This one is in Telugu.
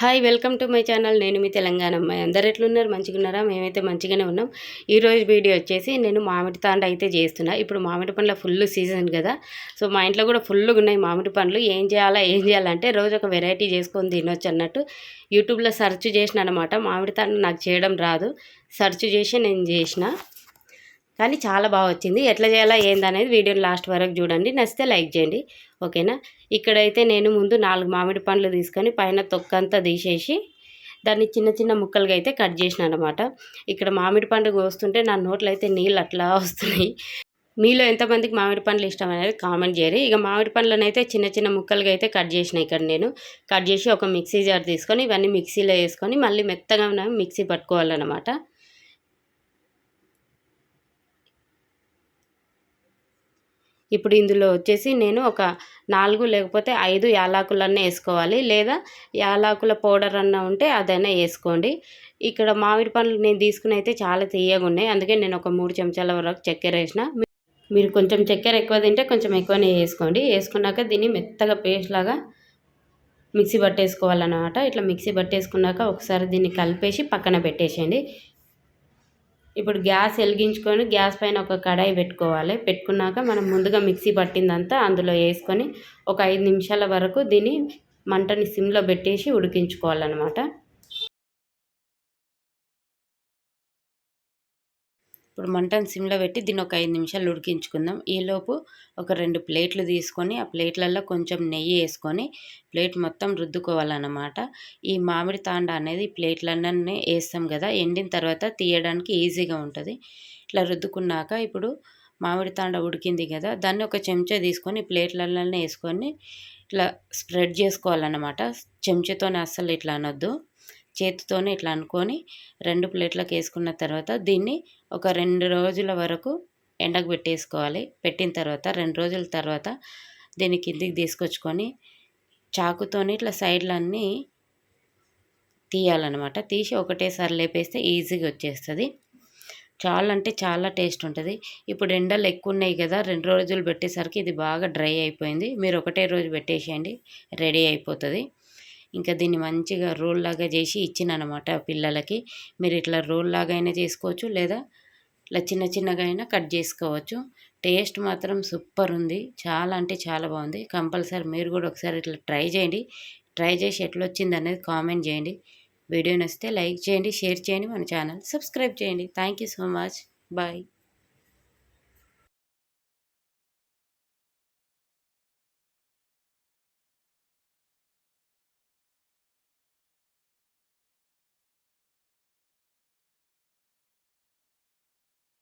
Hi welcome to my channel నేను మీ తెలంగాణ అమ్మాయి. అందరు ఎట్లున్నారు? మంచిగా ఉన్నారా మేమైతే మంచిగానే ఉన్నాం. ఈరోజు వీడియో వచ్చేసి నేను మామిడి తాండ అయితే చేస్తున్నా. ఇప్పుడు మామిడి పండ్ల ఫుల్ సీజన్ కదా. సో మా ఇంట్లో కూడా ఫుల్గా ఉన్నాయి మామిడి పండ్లు. ఏం చేయాలా ఏం చేయాలంటే రోజు ఒక వెరైటీ చేసుకొని తినొచ్చు అన్నట్టు యూట్యూబ్లో సెర్చ్ చేసిన అనమాట మామిడి తాండ నాకు చేయడం రాదు. సెర్చ్ చేసి నేను చేసిన. కానీ చాలా బాగా వచ్చింది. ఎట్లా చేయాలా ఏందనేది వీడియోని లాస్ట్ వరకు చూడండి. నచ్చితే లైక్ చేయండి. ఓకేనా? ఇక్కడైతే నేను ముందు నాలుగు మామిడి పండ్లు తీసుకొని పైన తొక్కంతా తీసేసి దాన్ని చిన్న చిన్న ముక్కలుగా అయితే కట్ చేసిన అనమాట ఇక్కడ మామిడి పండు కోస్తుంటే నా నోట్లో అయితే నీళ్ళు అట్లా వస్తున్నాయి. మీలో ఎంతమందికి మామిడి పండ్లు ఇష్టం అనేది కామెంట్ చేయరు ఇక మామిడి పండ్లను అయితే చిన్న చిన్న ముక్కలుగా అయితే కట్ చేసిన ఇక్కడ నేను. కట్ చేసి ఒక మిక్సీ జార్ తీసుకొని ఇవన్నీ మిక్సీలో వేసుకొని మళ్ళీ మెత్తగా మిక్సీ పట్టుకోవాలన్నమాట. ఇప్పుడు ఇందులో వచ్చేసి నేను ఒక నాలుగు లేకపోతే ఐదు యాలాకులన్నీ వేసుకోవాలి. లేదా యాలాకుల పౌడర్ అన్న ఉంటే అదైనా వేసుకోండి. ఇక్కడ మామిడి పండ్లు నేను తీసుకుని అయితే చాలా తీయగా ఉన్నాయి. అందుకే నేను ఒక మూడు చెంచాల వరకు చక్కెర వేసిన. మీరు కొంచెం చక్కెర ఎక్కువ తింటే కొంచెం ఎక్కువనే వేసుకోండి. వేసుకున్నాక దీన్ని మెత్తగా పేస్ట్ లాగా మిక్సీ పట్టేసుకోవాలన్నమాట. ఇట్లా మిక్సీ పట్టేసుకున్నాక ఒకసారి దీన్ని కలిపేసి పక్కన పెట్టేసేయండి. ఇప్పుడు గ్యాస్ వెలిగించుకొని గ్యాస్ పైన ఒక కడాయి పెట్టుకోవాలి. పెట్టుకున్నాక మనం ముందుగా మిక్సీ పట్టిందంతా అందులో వేసుకొని ఒక ఐదు నిమిషాల వరకు దీన్ని మంటని సిమ్లో పెట్టేసి ఉడికించుకోవాలన్నమాట. ఇప్పుడు మంటను సిమ్లో పెట్టి దీన్ని ఒక ఐదు నిమిషాలు ఉడికించుకుందాం. ఈలోపు ఒక రెండు ప్లేట్లు తీసుకొని ఆ ప్లేట్లలో కొంచెం నెయ్యి వేసుకొని ప్లేట్ మొత్తం రుద్దుకోవాలన్నమాట. ఈ మామిడి తాండ అనేది ప్లేట్లన్నీ వేస్తాం కదా ఎండిన తర్వాత తీయడానికి ఈజీగా ఉంటుంది. ఇట్లా రుద్దుకున్నాక ఇప్పుడు మామిడి తాండ ఉడికింది కదా దాన్ని ఒక చెంచా తీసుకొని ప్లేట్లలోనే వేసుకొని ఇట్లా స్ప్రెడ్ చేసుకోవాలన్నమాట. చెంచాతోనే అస్సలు ఇట్లా అనొద్దు. చేతితోనే ఇట్లా అనుకొని రెండు ప్లేట్లకు వేసుకున్న తర్వాత దీన్ని ఒక రెండు రోజుల వరకు ఎండకు పెట్టేసుకోవాలి. పెట్టిన తర్వాత రెండు రోజుల తర్వాత దీన్ని కిందికి తీసుకొచ్చుకొని చాకుతోని ఇట్లా సైడ్లన్నీ తీయాలన్నమాట. తీసి ఒకటేసారి లేపేస్తే ఈజీగా వచ్చేస్తుంది. చాలా అంటే చాలా టేస్ట్ ఉంటుంది. ఇప్పుడు ఎండలు ఎక్కువ ఉన్నాయి కదా రెండు రోజులు పెట్టేసరికి ఇది బాగా డ్రై అయిపోయింది. మీరు ఒకటే రోజు పెట్టేసేయండి రెడీ అయిపోతుంది. ఇంకా దీన్ని మంచిగా రోల్ లాగా చేసి ఇచ్చిన అనమాట పిల్లలకి. మీరు ఇట్లా రోల్ లాగా అయినా చేసుకోవచ్చు లేదా ఇట్లా చిన్న చిన్నగా అయినా కట్ చేసుకోవచ్చు. టేస్ట్ మాత్రం సూపర్ ఉంది. చాలా అంటే చాలా బాగుంది. కంపల్సరీ మీరు కూడా ఒకసారి ఇట్లా ట్రై చేయండి. ట్రై చేసి ఎట్లా వచ్చింది అనేది కామెంట్ చేయండి. వీడియో నచ్చితే లైక్ చేయండి షేర్ చేయండి మన ఛానల్ సబ్స్క్రైబ్ చేయండి. Thank you so much. Bye.